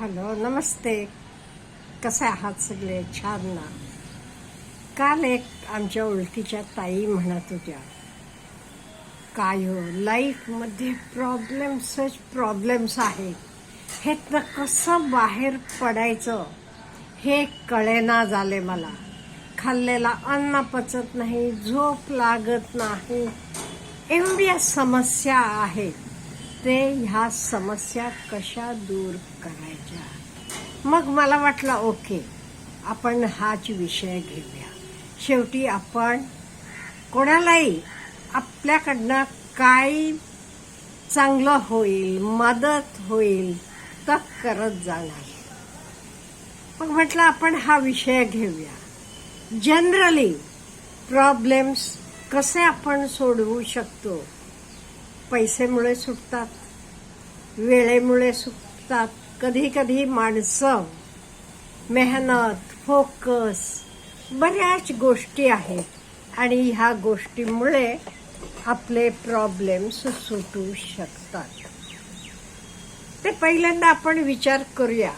Hello नमस्ते. कसे आहात सगळे? छान ना? काल एक आमच्या ओळखीच्या ताई म्हणत होत्या काय हो लाईफमध्ये प्रॉब्लेम्सच प्रॉब्लेम्स आहेत. हे तर कसं बाहेर पडायचं? हे कळेना झाले मला. खाल्लेला अन्न पचत नाही झोप लागत नाही. एवढ्या समस्या आहेत. ते ह्या समस्या कशा दूर करायच्या? मग मला वाटलं ओके आपण हाच विषय घेऊया. शेवटी आपण कोणालाही आपल्याकडनं काय चांगलं होईल मदत होईल तर करत जाणार. मग म्हटलं आपण हा विषय घेऊया. जनरली प्रॉब्लेम्स कसे आपण सोडवू शकतो? पैसेमुळे सुटतात वेळेमुळे सुटतात. कधी कधी माणसं मेहनत फोकस बऱ्याच गोष्टी आहेत. आणि ह्या गोष्टीमुळे आपले प्रॉब्लेम्स सुटू शकतात. ते पहिल्यांदा आपण विचार करूया.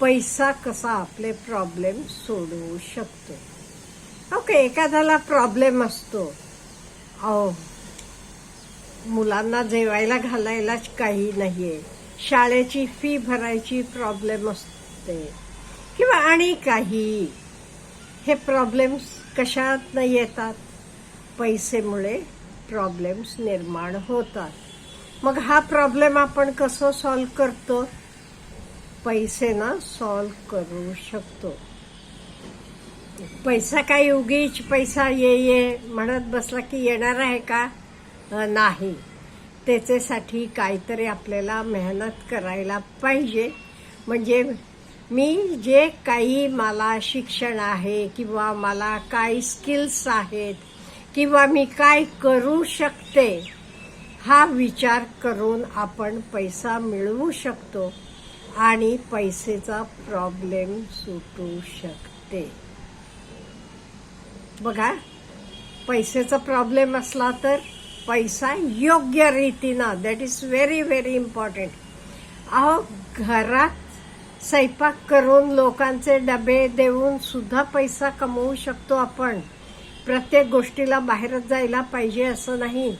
पैसा कसा आपले प्रॉब्लेम सोडवू शकतो? ओके एखाद्याला प्रॉब्लेम असतो. अहो मुलांना जेवायला घालायलाच काही नाहीये. शाळेची फी भरायची प्रॉब्लेम असते. किंवा आणि काही. हे प्रॉब्लेम्स कशात नाही येतात. पैसेमुळे प्रॉब्लेम्स निर्माण होतात. मग हा प्रॉब्लेम आपण कसं सॉल्व करतो? पैसेनं सॉल्व करू शकतो. पैसा काही उगीच पैसा ये ये म्हणत बसला की येणार आहे का? नाही. त्याच्यासाठी काहीतरी आपल्याला मेहनत करायला पाहिजे. म्हणजे मी जे काही मला शिक्षण आहे किंवा मला काही स्किल्स आहेत किंवा मी काय करू शकते हा विचार करून आपण पैसा मिळवू शकतो आणि पैसेचा प्रॉब्लेम सुटू शकते. बघा पैसेचा प्रॉब्लेम असला तर पैसा योग्य रीतीनं that is very very important अहो घरात स्वयंपाक करून लोकांचे डबे देऊन सुद्धा पैसा कमवू शकतो आपण. प्रत्येक गोष्टीला बाहेरच जायला पाहिजे असं नाही.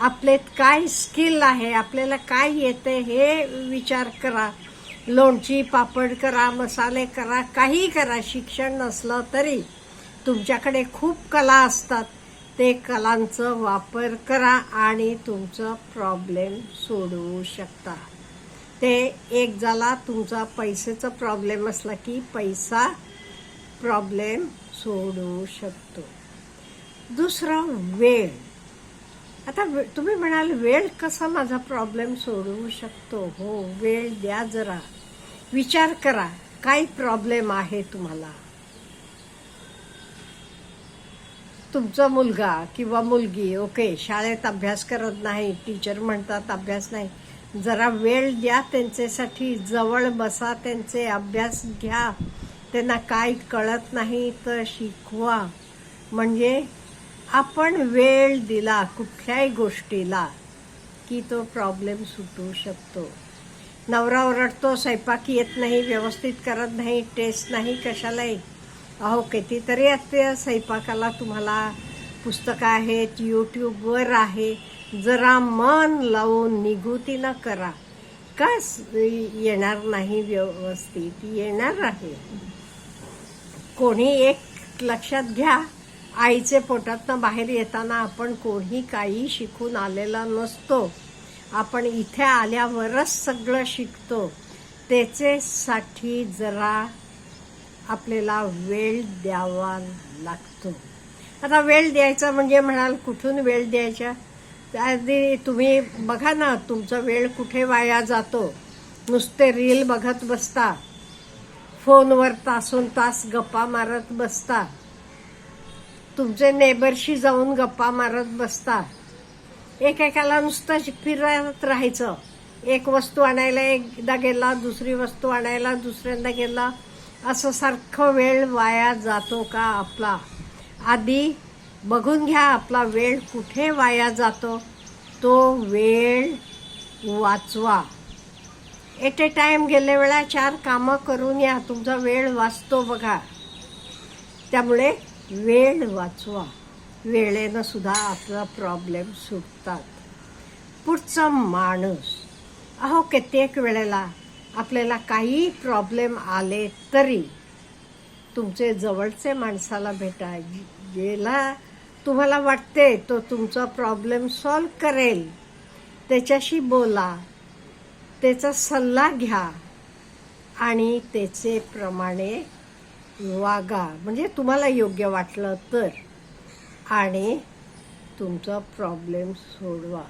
आपले काय स्किल आहे आपल्याला काय येते हे विचार करा. लोणची पापड करा मसाले करा काही करा शिक्षण नसलं तरी. तुमच्याकडे खूप कला असतात. ते कलांचा वापर करा आणि तुमचं प्रॉब्लेम सोडवू शकता. ते एक झाला तुमचा पैसेचा प्रॉब्लेम असला की पैसा प्रॉब्लेम सोडवू शकतो. दुसरा वेळ. आता वे- तुम्ही म्हणाल वेळ कसा माझा प्रॉब्लेम सोडवू शकतो? हो वेळ द्या जरा. विचार करा काय प्रॉब्लेम आहे तुम्हाला? तुमचा मुलगा किंवा मुलगी ओके शाळेत अभ्यास करत नाही टीचर म्हणतात अभ्यास नाही. जरा वेळ द्या त्यांच्यासाठी जवळ बसा त्यांचे अभ्यास घ्या. त्यांना काय कळत नाही तर शिकवा. म्हणजे आपण वेळ दिला कुठल्याही गोष्टीला की तो प्रॉब्लेम सुटू शकतो. नवरा ओरडतो स्वयंपाक येत नाही व्यवस्थित करत नाही टेस्ट नाही कशालाही. अहो कितीतरी आता स्वयंपाकाला तुम्हाला पुस्तकं आहेत यूट्यूबवर आहे. जरा मन लावून निघुतीनं करा. का येणार नाही व्यवस्थित? येणार आहे. कोणी एक लक्षात घ्या. आईचे पोटातनं बाहेर येताना आपण कोणी काही शिकून आलेला नसतो. आपण इथे आल्यावरच सगळं शिकतो. त्याच्यासाठी जरा आपल्याला वेळ द्यावा लागतो. आता वेळ द्यायचा म्हणजे म्हणाल कुठून वेळ द्यायचा? आधी तुम्ही बघा ना तुमचा वेळ कुठे वाया जातो? नुसते रील बघत बसता. फोनवर तासून तास गप्पा मारत बसता. तुमचे नेबरशी जाऊन गप्पा मारत बसता. एकेकाला नुसतं फिरत राहायचं. एक वस्तू आणायला एकदा गेला दुसरी वस्तू आणायला दुसऱ्यांदा गेला असं सारखं वेळ वाया जातो का आपला? आधी बघून घ्या आपला वेळ कुठे वाया जातो. तो वेळ वाचवा. एट ए टाईम गेल्या वेळा चार कामं करून या. तुमचा वेळ वाचतो बघा. त्यामुळे वेळ वाचवा. वेळेनं सुद्धा आपला प्रॉब्लेम सुटतात. पुढचा माणूस. अहो कित्येक वेळेला आपल्याला काही प्रॉब्लेम आले तरी तुमचे जवळचे माणसाला भेटा गेला तुम्हाला वाटते तो तुमचा प्रॉब्लेम सॉल्व करेल. त्याच्याशी बोला त्याचा सल्ला घ्या आणि त्याचे प्रमाणे वागा. म्हणजे तुम्हाला योग्य वाटलं तर. आणि तुमचा प्रॉब्लेम सोडवा.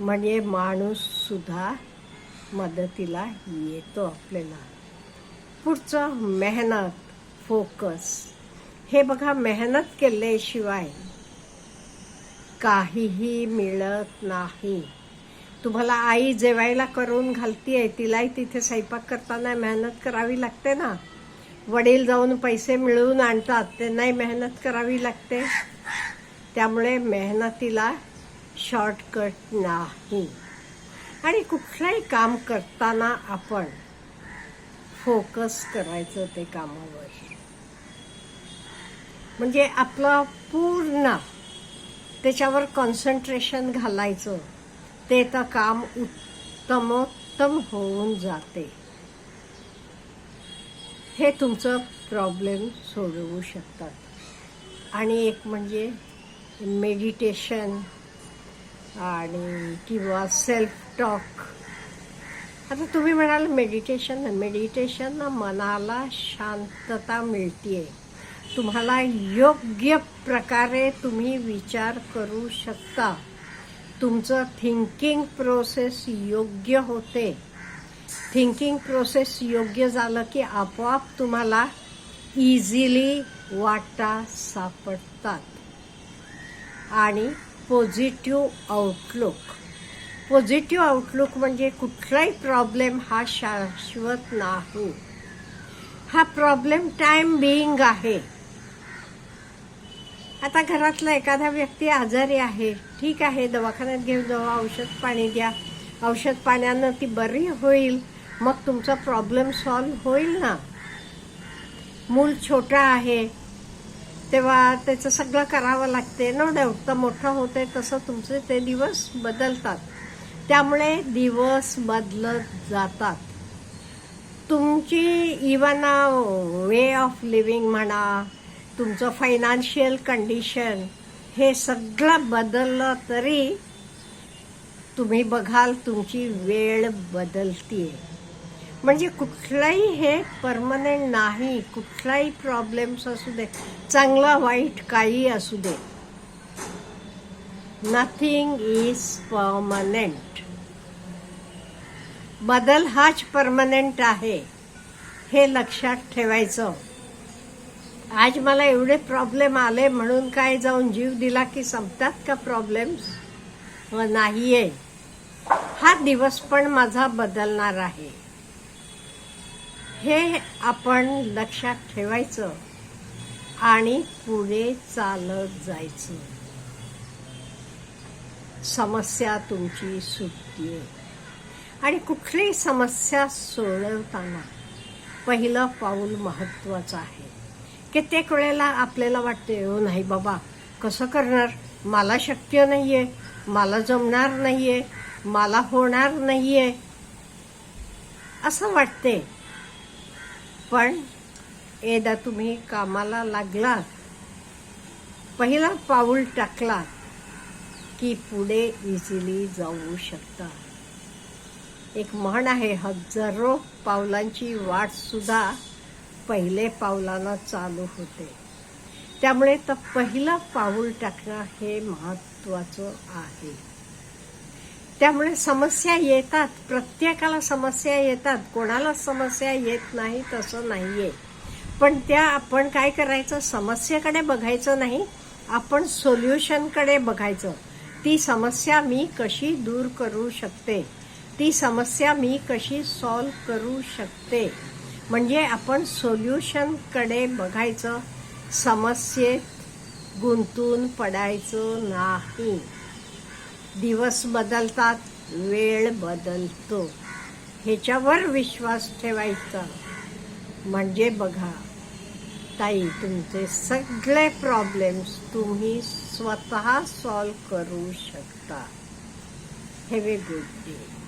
म्हणजे माणूस सुद्धा मदतीला येतो आपल्याला. पुढचं मेहनत फोकस हे बघा मेहनत केल्याशिवाय काहीही मिळत नाही. तुम्हाला आई जेवायला करून घालती आहे तिलाही तिथे स्वयंपाक करताना मेहनत करावी लागते ना? वडील जाऊन पैसे मिळवून आणतात त्यांनाही मेहनत करावी लागते. त्यामुळे मेहनतीला शॉर्टकट नाही. आणि कुठलंही काम करताना आपण फोकस करायचं ते कामावर. म्हणजे आपलं पूर्ण त्याच्यावर कॉन्सन्ट्रेशन घालायचं ते तर काम उत्तमोत्तम होऊन जाते. हे तुमचं प्रॉब्लेम सोडवू शकतात. आणि एक म्हणजे मेडिटेशन आणि किंवा सेल्फ टॉक आता तुम्ही म्हणाल मेडिटेशन मेडिटेशन मनाला शांतता मिळते तुम्हाला योग्य प्रकारे तुम्ही विचार करू शकता. तुमचं थिंकिंग प्रोसेस योग्य होते. थिंकिंग प्रोसेस योग्य झालं की आपोआप तुम्हाला इझिली वाटा सापडतात. आणि पॉझिटिव्ह आउटलुक पॉझिटिव्ह आउटलुक म्हणजे कुठलाही प्रॉब्लेम हा शाश्वत नाही. हा प्रॉब्लेम टाइम बिईंग आहे. आता घरातला एखादा व्यक्ती आजारी आहे ठीक आहे दवाखान्यात घेऊन जाऊ औषध पाणी द्या. औषध पाण्यानं ती बरी होईल. मग तुमचा प्रॉब्लेम सॉल्व्ह होईल ना. मूल छोटा आहे तेव्हा त्याचं सगळं करावं लागते. नो डाऊट तर मोठं होते तसं तुमचे ते दिवस बदलतात. त्यामुळे दिवस बदलत जातात. तुमची इवन वे ऑफ लिव्हिंग म्हणा तुमचं फायनान्शियल कंडिशन हे सगळं बदललं तरी तुम्ही बघाल तुमची वेळ बदलतीये. म्हणजे कुठलाही हे परमनंट नाही कुठलाही प्रॉब्लेम्स असू दे चांगला वाईट काही असू दे. नथिंग इज परमनंट बदल हाच परमनंट आहे हे लक्षात ठेवायचं. आज मला एवढे प्रॉब्लेम आले म्हणून काय जाऊन जीव दिला की संपतात का प्रॉब्लेम्स नाहीये. हा दिवस पण माझा बदलणार आहे. हे आपण लक्षात ठेवायचं आणि पुढे चालत जायचं. समस्या तुमची सुटते आणि कुठलीही समस्या सोडवताना पहिलं पाऊल महत्त्वाचं आहे. कित्येक वेळेला आपल्याला वाटते हो नाही बाबा कसं करणार? मला शक्य नाही आहे मला जमणार नाही आहे मला होणार नाही आहे असं वाटते. पण एकदा तुम्ही कामाला लागलात पहिला पाऊल टाकलात की पुढे इझिली जाऊ शकता. एक म्हण आहे हजारो पावलांची वाटसुद्धा पहिले पावलानं चालू होते. त्यामुळे तर पहिलं पाऊल टाकणं हे महत्वाचं आहे. त्यामुळे समस्या येतात प्रत्येकाला समस्या येतात कोणाला समस्या येत नाही तसं नाहीये. पण त्या आपण काय करायचं समस्येकडे बघायचं नाही आपण सोल्युशनकडे बघायचं. ती समस्या मी कशी दूर करू शकते? ती समस्या मी कशी सॉल्व करू शकते? म्हणजे आपण सोल्युशनकडे बघायचं समस्येत गुंतून पडायचं नाही. दिवस बदलतात वेळ बदलतो. ह्याच्यावर विश्वास ठेवायचा. म्हणजे बघा ताई तुमचे सगळे प्रॉब्लेम्स तुम्ही स्वतः सॉल्व करू शकता. Have a good day